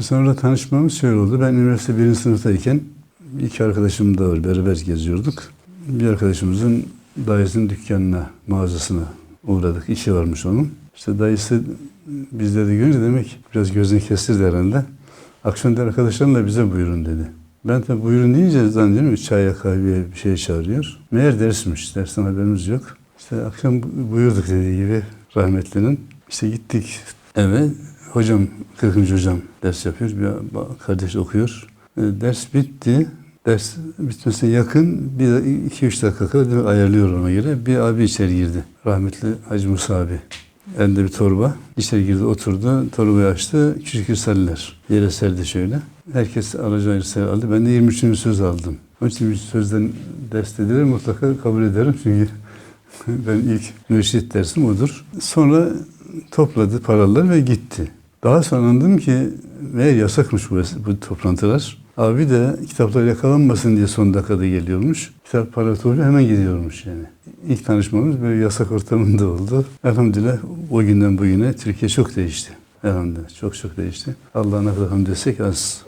Sonra tanışmamız şöyle oldu. Ben üniversite birinci sınıftayken iki arkadaşım da var. Beraber geziyorduk. Bir arkadaşımızın dayısının dükkanına, mağazasına uğradık. İşi varmış onun. İşte dayısı bizleri görünce demek biraz gözünü kestirdi herhalde. Akşam da arkadaşlarımla bize buyurun dedi. Ben de buyurun deyince zannediyorum çaya kahveye bir şey çağırıyor. Meğer dersmiş. Dersten haberimiz yok. İşte akşam buyurduk dediği gibi rahmetlinin. İşte gittik eve. Hocam, 40. hocam ders yapıyor. Bir kardeş okuyor. E, ders bitti. Ders bitmesine yakın bir iki üç dakika kala direkt ayarlıyor ona göre. Bir abi içeri girdi. Rahmetli Hacı Musa abi. Elinde bir torba. İçeri girdi oturdu. Torbayı açtı. Küçük risaleler. Yere serdi şöyle. Herkes alacağı risale aldı. Ben de 23. söz aldım. Onun için 23 sözden ders dediler mutlaka kabul ederim. Çünkü ben ilk mürşit dersim odur. Sonra topladı paralar ve gitti. Daha sonra anladım ki meğer yasakmış bu, bu toplantılar. Abi de kitaplar yakalanmasın diye son dakikada geliyormuş. Kitap para topluyor hemen gidiyormuş yani. İlk tanışmamız böyle yasak ortamında oldu. Elhamdülillah o günden bugüne Türkiye çok değişti. Elhamdülillah çok çok değişti. Allah'a ne kadar hamd etsek az.